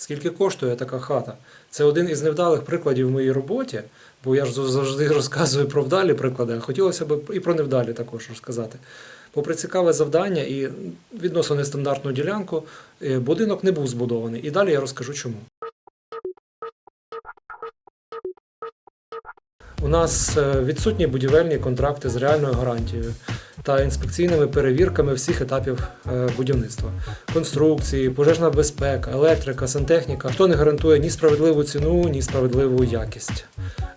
скільки коштує така хата. Це один із невдалих прикладів в моїй роботі, бо я ж завжди розказую про вдалі приклади, а хотілося б і про невдалі також розказати. Попри цікаве завдання і відносно нестандартну ділянку, е, будинок не був збудований. І далі я розкажу чому. У нас е, відсутні будівельні контракти з реальною гарантією та інспекційними перевірками всіх етапів е, будівництва: конструкції, пожежна безпека, електрика, сантехніка. Хто не гарантує ні справедливу ціну, ні справедливу якість.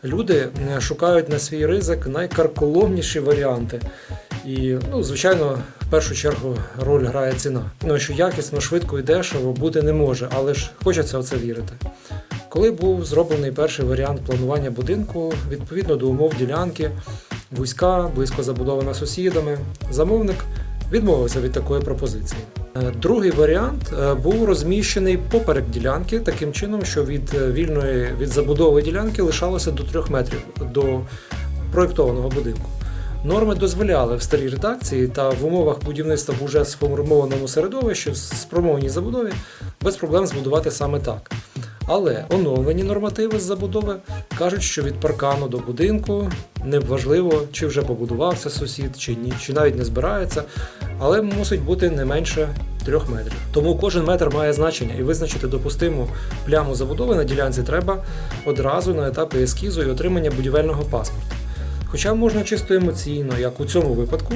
Люди шукають на свій ризик найкарколомніші варіанти. І, ну, звичайно, в першу чергу роль грає ціна. Ну, що якісно, швидко і дешево бути не може, але ж хочеться в це вірити. Коли був зроблений перший варіант планування будинку, відповідно до умов ділянки, вузька, близько забудована сусідами, замовник відмовився від такої пропозиції. Е, Другий варіант е, був розміщений поперек ділянки таким чином, що від е, вільної від забудови ділянки лишалося до 3 метрів до проєктованого будинку. Норми дозволяли в старій редакції та в умовах будівництва в уже сформованому середовищі в забудові без проблем збудувати саме так. Але оновлені нормативи з забудови кажуть, що від паркану до будинку неважливо, чи вже побудувався сусід, чи ні, чи навіть не збирається, але мусить бути не менше трьох метрів. Тому кожен метр має значення і визначити допустиму пляму забудови на ділянці треба одразу на етапі ескізу і отримання будівельного паспорта. Хоча можна чисто емоційно, як у цьому випадку,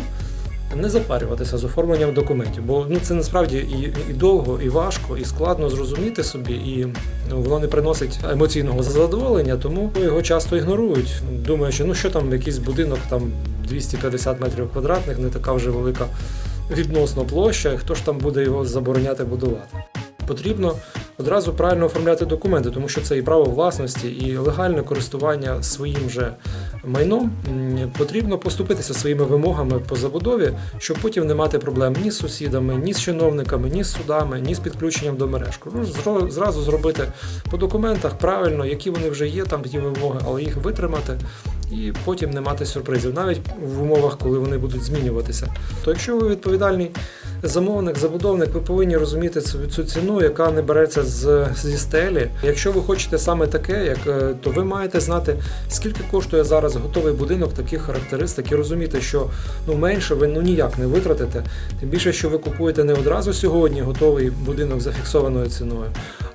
не запарюватися з оформленням документів, бо ну це насправді і, і довго, і важко, і складно зрозуміти собі, і ну, воно не приносить емоційного задоволення, тому його часто ігнорують, думаючи, ну що там якийсь будинок там 250 метрів квадратних, не така вже велика відносно площа, хто ж там буде його забороняти будувати. Потрібно одразу правильно оформляти документи, тому що це і право власності, і легальне користування своїм же майном. Потрібно поступитися своїми вимогами по забудові, щоб потім не мати проблем ні з сусідами, ні з чиновниками, ні з судами, ні з підключенням до мереж. Ну, Зразу зробити по документах правильно, які вони вже є, там ті вимоги, але їх витримати. І потім не мати сюрпризів, навіть в умовах, коли вони будуть змінюватися. То якщо ви відповідальний замовник, забудовник, ви повинні розуміти цю, цю ціну, яка не береться з, зі стелі. Якщо ви хочете саме таке, як, е, то ви маєте знати, скільки коштує зараз готовий будинок таких характеристик і розуміти, що ну, менше ви ну, ніяк не витратите. Тим більше, що ви купуєте не одразу сьогодні готовий будинок за фіксованою ціною,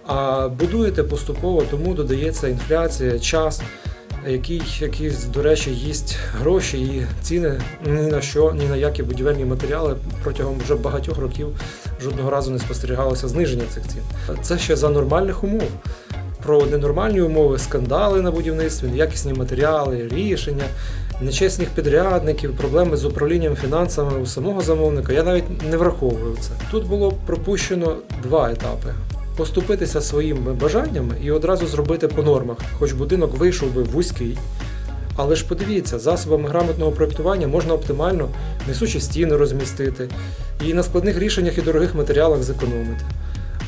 а будуєте поступово, тому додається інфляція, час який, який, до речі, їсть гроші і ціни ні на що, ні на які будівельні матеріали протягом вже багатьох років жодного разу не спостерігалося зниження цих цін. Це ще за нормальних умов. Про ненормальні умови, скандали на будівництві, неякісні матеріали, рішення, нечесних підрядників, проблеми з управлінням фінансами у самого замовника. Я навіть не враховую це. Тут було пропущено два етапи поступитися своїми бажаннями і одразу зробити по нормах, хоч будинок вийшов би вузький. Але ж подивіться, засобами грамотного проєктування можна оптимально несучі стіни розмістити і на складних рішеннях і дорогих матеріалах зекономити.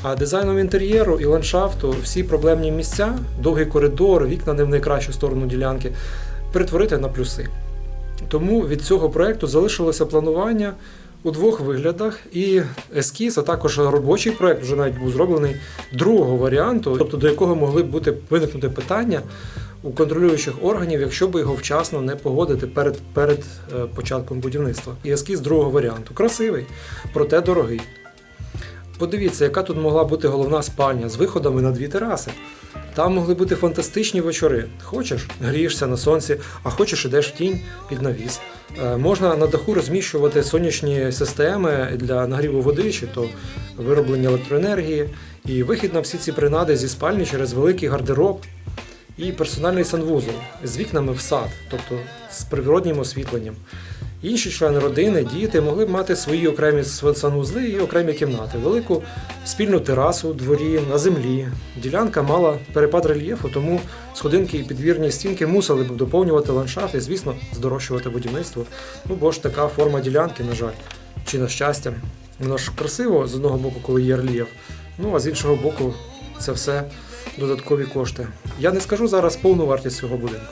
А дизайном інтер'єру і ландшафту всі проблемні місця, довгий коридор, вікна не в найкращу сторону ділянки, перетворити на плюси. Тому від цього проєкту залишилося планування у двох виглядах, і ескіз, а також робочий проєкт вже навіть був зроблений другого варіанту, тобто до якого могли б бути виникнути питання у контролюючих органів, якщо б його вчасно не погодити перед, перед е, початком будівництва. І ескіз другого варіанту. Красивий, проте дорогий. Подивіться, яка тут могла бути головна спальня з виходами на дві тераси. Там могли бути фантастичні вечори. Хочеш, грієшся на сонці, а хочеш ідеш в тінь під навіс. Е, Можна на даху розміщувати сонячні системи для нагріву води, чи то вироблення електроенергії, і вихід на всі ці принади зі спальні через великий гардероб і персональний санвузол з вікнами в сад, тобто з природнім освітленням. Інші члени родини, діти могли б мати свої окремі санвузли і окремі кімнати, велику спільну терасу дворі на землі. Ділянка мала перепад рельєфу, тому сходинки і підвірні стінки мусили б доповнювати ландшафт і, звісно, здорожчувати будівництво. Ну бо ж така форма ділянки, на жаль, чи на щастя. Воно ж красиво з одного боку, коли є рельєф. Ну а з іншого боку, це все додаткові кошти. Я не скажу зараз повну вартість цього будинку.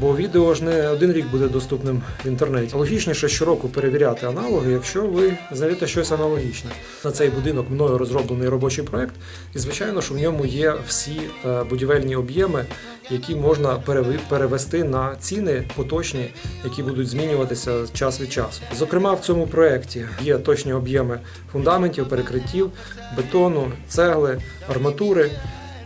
Бо відео ж не один рік буде доступним в інтернеті. Логічніше щороку перевіряти аналоги, якщо ви знайдете щось аналогічне. На цей будинок мною розроблений робочий проект, і звичайно, що в ньому є всі е, будівельні об'єми, які можна перевести на ціни поточні, які будуть змінюватися час від часу. Зокрема, в цьому проєкті є точні об'єми фундаментів, перекриттів, бетону, цегли, арматури.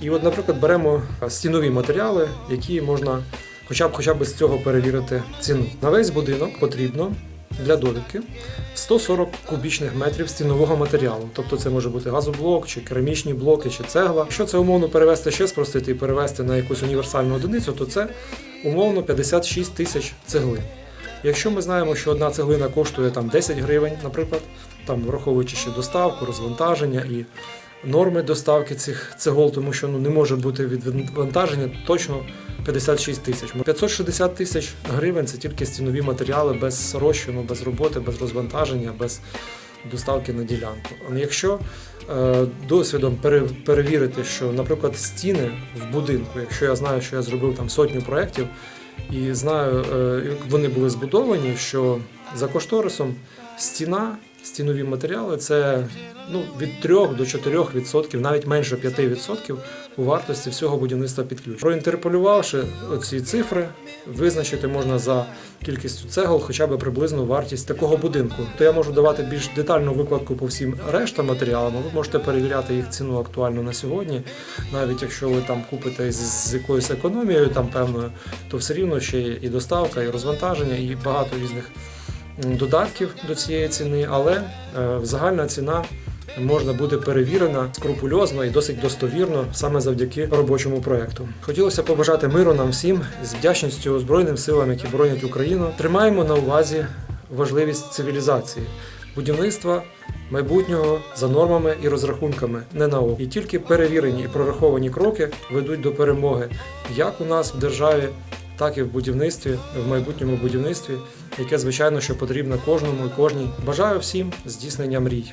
І от, наприклад, беремо стінові матеріали, які можна хоча б хоча б з цього перевірити ціну. На весь будинок потрібно для довідки 140 кубічних метрів стінового матеріалу. Тобто це може бути газоблок, чи керамічні блоки, чи цегла. Якщо це умовно перевести ще спростити і перевести на якусь універсальну одиницю, то це умовно 56 тисяч цеглин. Якщо ми знаємо, що одна цеглина коштує там 10 гривень, наприклад, там враховуючи ще доставку, розвантаження і норми доставки цих цегол, тому що ну не може бути відвантаження точно 56 тисяч. 560 тисяч гривень це тільки стінові матеріали без розчину, без роботи, без розвантаження, без доставки на ділянку. А якщо е, досвідом перевірити, що, наприклад, стіни в будинку, якщо я знаю, що я зробив там сотню проєктів, і знаю, е, як вони були збудовані, що за кошторисом стіна, стінові матеріали це ну, від 3 до 4 відсотків, навіть менше 5 відсотків у вартості всього будівництва під ключ. Проінтерполювавши ці цифри, визначити можна за кількістю цегол хоча б приблизну вартість такого будинку. То я можу давати більш детальну викладку по всім решта матеріалам. Ви можете перевіряти їх ціну актуально на сьогодні. Навіть якщо ви там купите з, якоюсь економією, там певною, то все рівно ще є і доставка, і розвантаження, і багато різних додатків до цієї ціни, але е, загальна ціна можна буде перевірена скрупульозно і досить достовірно саме завдяки робочому проекту. Хотілося побажати миру нам всім з вдячністю Збройним силам, які боронять Україну. Тримаємо на увазі важливість цивілізації, будівництва майбутнього за нормами і розрахунками, не на. І тільки перевірені і прораховані кроки ведуть до перемоги як у нас в державі, так і в будівництві, в майбутньому будівництві, яке звичайно що потрібно кожному і кожній. Бажаю всім здійснення мрій.